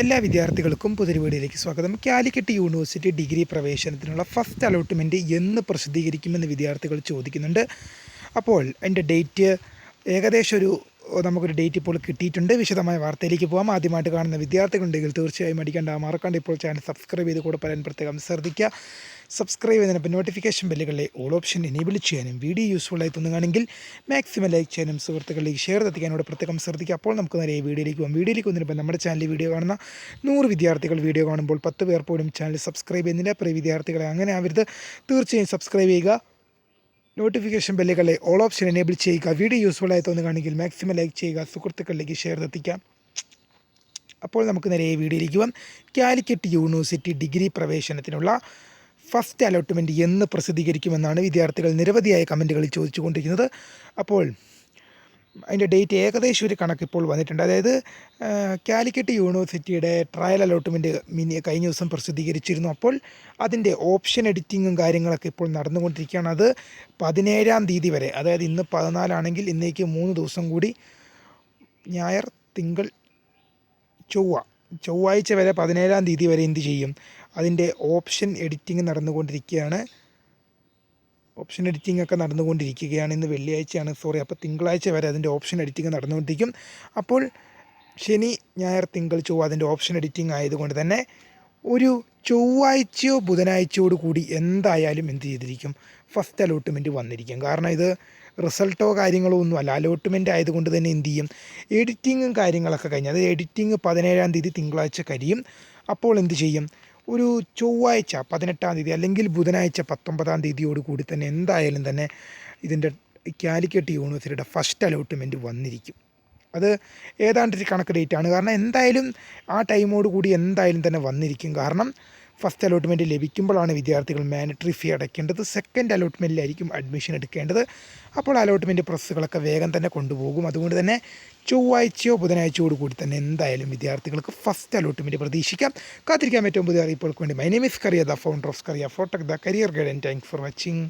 എല്ലാ വിദ്യാർത്ഥികൾക്കും പുതിയൊരു സ്വാഗതം. കാലിക്കറ്റ് യൂണിവേഴ്സിറ്റി ഡിഗ്രി പ്രവേശനത്തിനുള്ള ഫസ്റ്റ് അലോട്ട്മെന്റ് എന്ന് പ്രസിദ്ധീകരിക്കുമെന്ന് വിദ്യാർത്ഥികൾ ചോദിക്കുന്നുണ്ട്. അപ്പോൾ അതിന്റെ ഡേറ്റ് ഏകദേശം ഒരു നമുക്കൊരു ഡേറ്റ് ഇപ്പോൾ കിട്ടിയിട്ടുണ്ട്. വിശദമായ വാർത്തയിലേക്ക് പോകാം ആദ്യമായിട്ട് കാണുന്ന വിദ്യാർത്ഥികളുണ്ടെങ്കിൽ തീർച്ചയായും അടിക്കേണ്ട മറക്കാണ്ട് ഇപ്പോൾ ചാനൽ സബ്സ്ക്രൈബ് ചെയ്ത് കൂടെ പറയാൻ പ്രത്യേകം ശ്രദ്ധിക്കുക. സബ്സ്ക്രൈബ് ചെയ്തതിനൊപ്പം നോട്ടിഫിക്കേഷൻ ബെല്ലുകളിലെ ഓൾ ഓപ്ഷൻ എനേബിൾ ചെയ്യാനും വീഡിയോ യൂസ്ഫുൾ ആയി തോന്നുകയാണെങ്കിൽ മാക്സിമം ലൈക്ക് ചെയ്യാനും സുഹൃത്തുക്കളിലേക്ക് ഷെയർ എത്തിക്കാനോട് പ്രത്യേകം ശ്രദ്ധിക്കുക. അപ്പോൾ നമുക്ക് നേരെ വീഡിയോയിലേക്ക് പോകാം. വീഡിയോയിലേക്ക് വന്നപ്പോൾ നമ്മുടെ ചാനലിൽ വീഡിയോ കാണുന്ന നൂറ് വിദ്യാർത്ഥികൾ വീഡിയോ കാണുമ്പോൾ പത്ത് പേർ പോലും ചാനൽ സബ്സ്ക്രൈബ് ചെയ്യുന്നില്ല. പ്രിയ വിദ്യാർത്ഥികളെ അങ്ങനെ ആവരുത്. തീർച്ചയായും സബ്സ്ക്രൈബ് ചെയ്യുക. നോട്ടിഫിക്കേഷൻ ബെല്ലുകളെ ഓൾ ഓപ്ഷൻ എനേബിൾ ചെയ്യുക. വീഡിയോ യൂസ്ഫുൾ ആയി തോന്നുകയാണെങ്കിൽ മാക്സിമം ലൈക്ക് ചെയ്യുക. സുഹൃത്തുക്കളിലേക്ക് ഷെയർ എത്തിക്കാം അപ്പോൾ നമുക്ക് നേരെ വീഡിയോയിലേക്ക് പോകാം. കാലിക്കറ്റ് യൂണിവേഴ്സിറ്റി ഡിഗ്രി പ്രവേശനത്തിനുള്ള ഫസ്റ്റ് അലോട്ട്മെന്റ് എന്ന് പ്രസിദ്ധീകരിക്കുമെന്നാണ് വിദ്യാർത്ഥികൾ നിരവധിയായ കമന്റുകളിൽ ചോദിച്ചുകൊണ്ടിരിക്കുന്നത്. അപ്പോൾ അതിന്റെ ഡേറ്റ് ഏകദേശം ഒരു കണക്ക് ഇപ്പോൾ വന്നിട്ടുണ്ട്. അതായത് കാലിക്കറ്റ് യൂണിവേഴ്സിറ്റിയുടെ ട്രയൽ അലോട്ട്മെന്റ് മിനി കഴിഞ്ഞ ദിവസം പ്രസിദ്ധീകരിച്ചിരുന്നു. അപ്പോൾ അതിന്റെ ഓപ്ഷൻ എഡിറ്റിങ്ങും കാര്യങ്ങളൊക്കെ ഇപ്പോൾ നടന്നുകൊണ്ടിരിക്കുകയാണ്. അത് പതിനേഴാം തീയതി വരെ അതായത് ഇന്ന് പതിനാലാണെങ്കിൽ ഇന്നേക്ക് മൂന്ന് ദിവസം കൂടി ഞായർ തിങ്കൾ ചൊവ്വ ചൊവ്വാഴ്ച വരെ പതിനേഴാം തീയതി വരെ എന്ത് ചെയ്യും? അതിന്റെ ഓപ്ഷൻ എഡിറ്റിംഗ് നടന്നുകൊണ്ടിരിക്കുകയാണ്. ഓപ്ഷൻ എഡിറ്റിംഗ് ഒക്കെ നടന്നുകൊണ്ടിരിക്കുകയാണ് ഇന്ന് വെള്ളിയാഴ്ചയാണ്. സോറി അപ്പോൾ തിങ്കളാഴ്ച വരെ അതിന്റെ ഓപ്ഷൻ എഡിറ്റിംഗ് നടന്നുകൊണ്ടിരിക്കും. അപ്പോൾ ശനി ഞായർ തിങ്കൾ ചൊവ്വ അതിന്റെ ഓപ്ഷൻ എഡിറ്റിംഗ് ആയതുകൊണ്ട് തന്നെ ഒരു ചൊവ്വാഴ്ചയോ ബുധനാഴ്ചയോട് കൂടി എന്തായാലും എന്ത് ചെയ്തിരിക്കും? ഫസ്റ്റ് അലോട്ട്മെന്റ് വന്നിരിക്കും. കാരണം ഇത് റിസൾട്ടോ കാര്യങ്ങളോ ഒന്നുമല്ല. അലോട്ട്മെന്റ് ആയതുകൊണ്ട് തന്നെ എന്ത് ചെയ്യും? എഡിറ്റിങ്ങും കാര്യങ്ങളൊക്കെ കഴിഞ്ഞ് അതായത് എഡിറ്റിംഗ് പതിനേഴാം തീയതി തിങ്കളാഴ്ച കഴിയും. അപ്പോൾ എന്ത് ചെയ്യും? ഒരു ചൊവ്വാഴ്ച പതിനെട്ടാം തീയതി അല്ലെങ്കിൽ ബുധനാഴ്ച പത്തൊമ്പതാം തീയതിയോട് കൂടി തന്നെ എന്തായാലും തന്നെ ഇതിന്റെ കാലിക്കറ്റ് യൂണിവേഴ്സിറ്റിയുടെ ഫസ്റ്റ് അലോട്ട്മെന്റ് വന്നിരിക്കും. അത് ഏതാണ്ട് ഒരു കണക്ക് ഡേറ്റ് ആണ്. കാരണം എന്തായാലും ആ ടൈമോട് കൂടി എന്തായാലും തന്നെ വന്നിരിക്കും. കാരണം ഫസ്റ്റ് അലോട്ട്മെന്റ് ലഭിക്കുമ്പോഴാണ് വിദ്യാർത്ഥികൾ മാനിറ്ററി ഫീ അടയ്ക്കേണ്ടത്. സെക്കൻഡ് അലോട്ട്മെന്റിലായിരിക്കും അഡ്മിഷൻ എടുക്കേണ്ടത്. അപ്പോൾ അലോട്ട്മെന്റ് പ്രസ്സുകളൊക്കെ വേഗം തന്നെ കൊണ്ടുപോകും. അതുകൊണ്ട് തന്നെ ചൊവ്വാഴ്ചയോ ബുധനാഴ്ചയോട് കൂടി തന്നെ എന്തായാലും വിദ്യാർത്ഥികൾക്ക് ഫസ്റ്റ് അലോട്ട്മെന്റ് പ്രതീക്ഷിക്കാം. കാത്തിരിക്കാൻ ഏറ്റവും പുതിയ അറിയിപ്പുകൾക്ക് വേണ്ടി. My name is Kariya the founder of Kariya Photech the career guide and thank for watching